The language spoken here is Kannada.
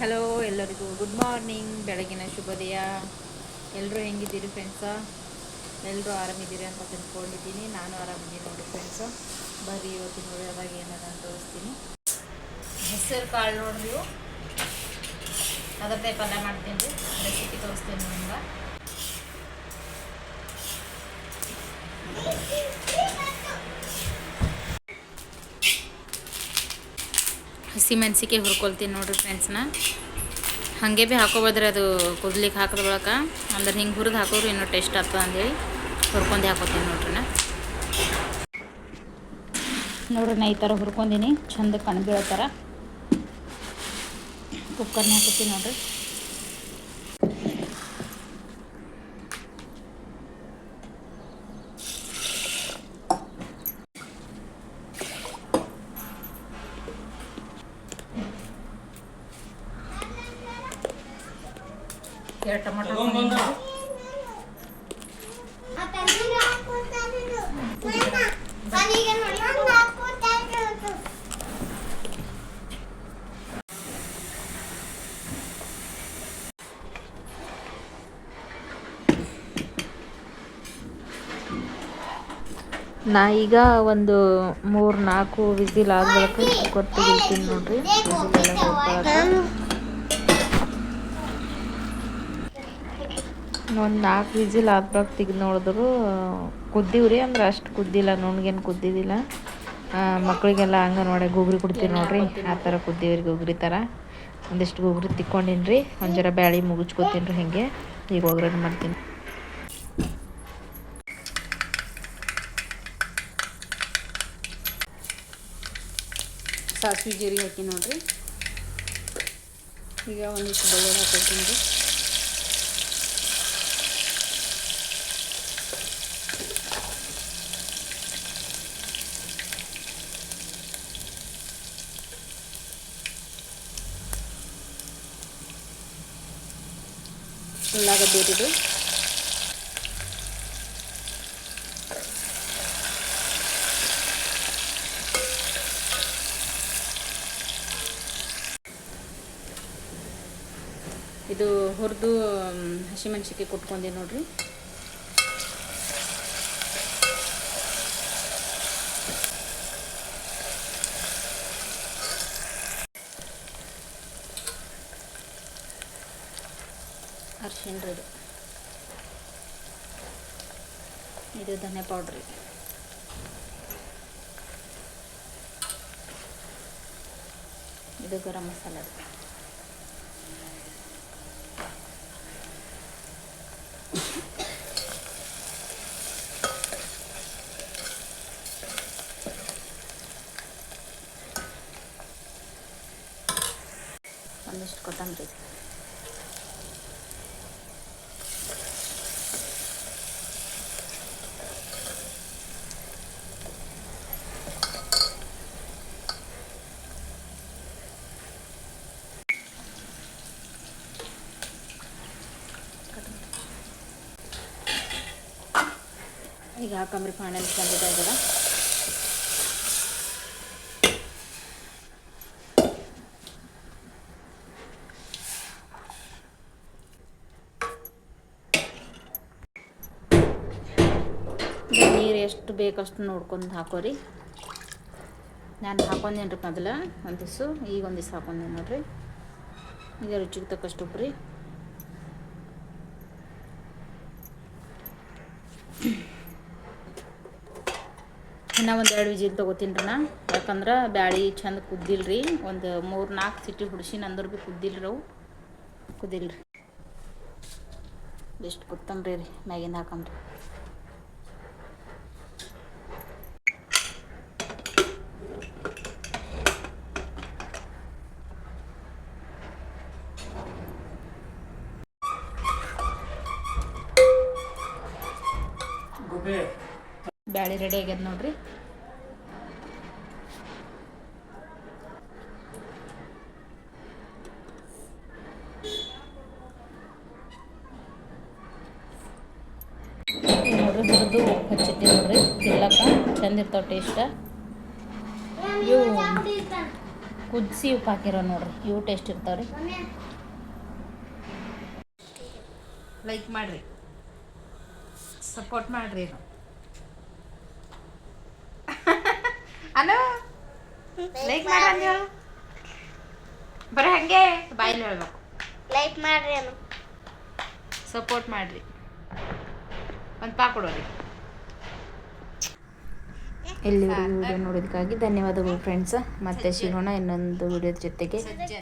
ಹಲೋ ಎಲ್ಲರಿಗೂ ಗುಡ್ ಮಾರ್ನಿಂಗ್ ಬೆಳಗಿನ ಶುಭೋದಯ. ಎಲ್ಲರೂ ಹೆಂಗಿದ್ದೀರಿ ಫ್ರೆಂಡ್ಸ ಎಲ್ಲರೂ ಆರಾಮಿದ್ದೀರಿ ಅಂತ ತಿಳ್ಕೊಂಡಿದ್ದೀನಿ. ನಾನು ಆರಾಮಿದ್ದೀನಿ ನೋಡಿ ಫ್ರೆಂಡ್ಸು ಬರೀ ಇವತ್ತಿನ ಯಾವಾಗ ಏನಾರ ಅಂತ ತೋರಿಸ್ತೀನಿ. ಹೆಸರು ಕಾಳು ನೋಡಿ ನೀವು. ಅದರದ್ದೇ ಪಲ್ಯ ಮಾಡ್ತೀನಿ ರೀ. ರೆಸಿಪಿ ತೋರಿಸ್ತೀನಿ ನಿಮ್ಗೆ. ಹಸಿ ಮೆಣಸಿಗೆ ಹುರ್ಕೊಳ್ತೀನಿ ನೋಡಿರಿ ಫ್ರೆಂಡ್ಸ್ನ ಹಾಗೆ ಭೀ ಹಾಕೋಬೋದ್ರಿ ಅದು ಕುದ್ಲಿಕ್ಕೆ ಹಾಕಿದ ಬಳಕ. ಅಂದ್ರೆ ಹಿಂಗೆ ಹುರಿದು ಹಾಕೋರು ಇನ್ನೂ ಟೇಸ್ಟ್ ಆಗ್ತದೆ ಅಂದೇಳಿ ಹುರ್ಕೊಂಡು ಹಾಕೋತೀನಿ ನೋಡ್ರಿ ನಾ. ನೋಡ್ರಿ ನಾ ಈ ಥರ ಹುರ್ಕೊಂಡೀನಿ, ಚಂದ ಕಣ್ಬೀಳೋ ಥರ ಕುಕ್ಕರ್ನ ಹಾಕೋತೀನಿ ನೋಡ್ರಿ. ಎರಡು ಟೊಮೊಟೊ. ನಾ ಈಗ ಒಂದು ಮೂರು ನಾಲ್ಕು ವಿಸಿಲ್ ಆದ ಬಳಿಕ ನೋಡ್ರಿ ಒಂದು ನಾಲ್ಕು ವಿಜಿಲ್ ಆದ್ಬಾಗ ತೆಗ್ದು ನೋಡಿದ್ರು. ಕುದ್ದೀವ್ರಿ ಅಂದ್ರೆ ಅಷ್ಟು ಕುದ್ದಿಲ್ಲ ನುಣ್ಗೇನು ಕುದ್ದಿದ್ದಿಲ್ಲ. ಮಕ್ಕಳಿಗೆಲ್ಲ ಅಂಗನವಾಡಿ ಗುಗ್ರಿ ಕೊಡ್ತೀವಿ ನೋಡ್ರಿ. ಆ ಥರ ಕುದ್ದೀವ್ರಿ ಗುಗ್ರಿ ಥರ ಒಂದಿಷ್ಟು ಗುಗ್ರಿ ತಿಕ್ಕೊಂಡಿನಿ ರೀ ಒಂದು ಜರ ಬ್ಯಾಳಿ ಮುಗಿಸ್ಕೊತೀನಿ ರೀ ಹಿಂಗೆ. ಈಗ ಒಗ್ಗರಣೆ ಮಾಡ್ತೀನಿ. ಸಾಸಿವೆ ಜೀರಿಗೆ ಹಾಕಿ ನೋಡ್ರಿ. ಈಗ ಒಂದಿಷ್ಟು ಬೆಳ್ಳುಳ್ಳಿ ಹಾಕೋತೀನಿ. ರೀ ಉಳ್ಳಾಗಡ್ಡಿ ಇದು ಇದು ಹುರಿದು ಹಸಿಮೆಣ್ಸಿಕಾಯಿ ಕೊಟ್ಕೊಂಡಿ ನೋಡ್ರಿ. ಅರ್ಶಿಣ ರೀ ಇದು ಇದು ಧನೆ ಪೌಡ್ರಿ ಇದು ಗರಂ ಮಸಾಲ ರೀ ಒಂದಿಷ್ಟು ಕೊತ್ತಂಬರಿ ಈಗ ಹಾಕಂಬ್ರಿ ಪಾಣಲ್ಲಿ ಬಂದಿದೆ ಇದರ. ನೀರು ಎಷ್ಟು ಬೇಕಷ್ಟು ನೋಡ್ಕೊಂಡು ಹಾಕೋರಿ. ನಾನು ಹಾಕೊಂಡೇನು ರೀ ಮೊದಲು ಒಂದು ದಿವ್ಸ, ಈಗ ಒಂದು ದಿವ್ಸ ಹಾಕೊಂಡೇನು ನೋಡ್ರಿ. ಈಗ ರುಚಿಗೆ ತಕ್ಕಷ್ಟು ಉಪ್ಪು ಇನ್ನು ಒಂದು ಎರಡು ವಿಜಿಲ್ ತೊಗೋತೀನಿ ನಾ. ಯಾಕಂದ್ರೆ ಬ್ಯಾಳಿ ಚಂದ ಕುದ್ದಿಲ್ರಿ. ಒಂದು ಮೂರು ನಾಲ್ಕು ಸಿಟಿ ಹುಡ್ಸಿನ ಅಂದ್ರೆ ಭೀ ಕುದ್ದಿಲ್ರಿ ಅವು. ಕುದ್ದಿಲ್ರಿ. ಎಷ್ಟು ಕುತ್ತಂಬ್ರಿ ರೀ, ಮ್ಯಾಗಿಂದ ಹಾಕಂಬ್ರಿ. ಬ್ಯಾಳಿ ರೆಡಿ ಆಗ್ಯದ ನೋಡ್ರಿ. ನೋಡ್ರಿ, ಹುರಿದು ಹಚ್ಚಿಟ್ಟಿ ನೋಡ್ರಿ. ತಿನ್ಲಕ್ಕ ಚಂದ ಇರ್ತಾವ ಟೇಸ್ಟ್ ಇವು ಕುದಿಸಿ ಉಪ್ಪು ಹಾಕಿರೋ ನೋಡ್ರಿ. ಇವು ಟೇಸ್ಟ್ ಇರ್ತಾವ್ರಿ. ಲೈಕ್ ಮಾಡಿರಿ. ಸಪೋರ್ಟ್ ಮಾಡಿರಿ ಅನು ಲೈಕ್ ಮಾಡ್ರಿ ಹೇಳು ಬರೀ ಹಂಗೆ ಬಾಯಲ್ಲಿ ಹೇಳ್ಬೇಕು ಲೈಕ್ ಮಾಡ್ರಿ ಅನು ಸಪೋರ್ಟ್ ಮಾಡ್ರಿ ಒಂದು ಪಾ ಕೊಡೋರಿ ಎಲ್ಲಿವರೆಗೂ ವಿಡಿಯೋ ನೋಡೋದಕ್ಕಾಗಿ ಧನ್ಯವಾದಗಳು ಫ್ರೆಂಡ್ಸ್ ಮತ್ತೆ ಸಿಗೋಣ ಇನ್ನೊಂದು ವಿಡಿಯೋದ ಜೊತೆಗೆ.